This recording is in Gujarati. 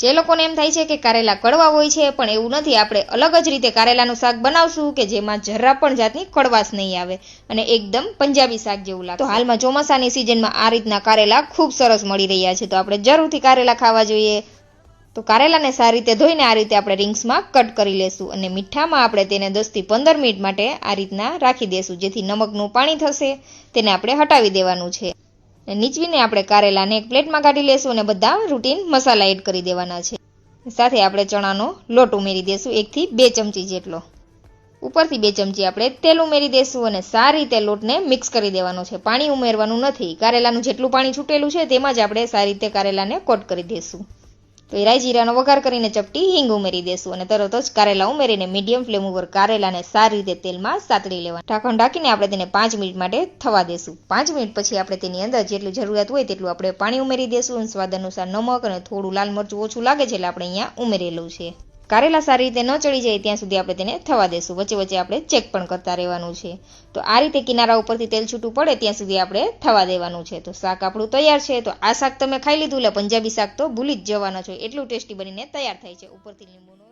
જે લોકોને એમ થાય છે કે કારેલા કડવા હોય છે, પણ એવું નથી. આપણે અલગ જ રીતે કારેલાનું શાક બનાવશું કે જેમાં જરા પણ જાતની કડવાશ નહીં આવે અને એકદમ પંજાબી શાક જેવું લાગે. તો હાલમાં ચોમાસાની સિઝનમાં આ રીતના કારેલા ખૂબ સરસ મળી રહ્યા છે. તો આપણે જરૂરથી કારેલા ખાવા જોઈએ. તો કારેલાને સારી રીતે ધોઈને આ રીતે આપણે રિંગ્સમાં કટ કરી લેશું અને મીઠામાં આપણે તેને દસથી પંદર મિનિટ માટે આ રીતના રાખી દેશું, જેથી નમકનું પાણી થશે. તેને આપણે હટાવી દેવાનું છે. નીચવીને આપણે કારેલાને એક પ્લેટમાં કાઢી લેશું અને બધા રૂટીન મસાલા એડ કરી દેવાના છે. સાથે આપણે ચણાનો લોટ ઉમેરી દેશું, એકથી બે ચમચી જેટલો. ઉપરથી બે ચમચી આપણે તેલ ઉમેરી દેશું અને સારી રીતે લોટને મિક્સ કરી દેવાનો છે. પાણી ઉમેરવાનું નથી. કારેલાનું જેટલું પાણી છૂટેલું છે, તેમાં જ આપણે સારી રીતે કારેલાને કોટ કરી દેશું. તો એ રાઈ જીરાનો વઘાર કરીને ચપટી હિંગ ઉમેરી દેશું અને તરત જ કારેલા ઉમેરીને મીડિયમ ફ્લેમ ઉપર કારેલાને સારી રીતે તેલમાં સાતળી લેવા ઢાંકણ ઢાંકીને આપણે તેને પાંચ મિનિટ માટે થવા દેશું. પાંચ મિનિટ પછી આપણે તેની અંદર જેટલી જરૂરિયાત હોય તેટલું આપણે પાણી ઉમેરી દેશું અને સ્વાદ અનુસાર નમક અને થોડું લાલ મરચું ઓછું લાગે છે એટલે આપણે અહીંયા ઉમેરેલું છે. કારેલા સારી રીતે ન ચડી જાય ત્યાં સુધી આપણે તેને થવા દેશું. વચ્ચે વચ્ચે આપણે ચેક પણ કરતા રહેવાનું છે. તો આ રીતે કિનારા ઉપરથી તેલ છૂટું પડે ત્યાં સુધી આપણે થવા દેવાનું છે. તો શાક આપણું તૈયાર છે. તો આ શાક તમે ખાઈ લીધું એટલે પંજાબી શાક તો ભૂલી જ જવાના છો. એટલું ટેસ્ટી બનીને તૈયાર થાય છે. ઉપરથી લીંબુનો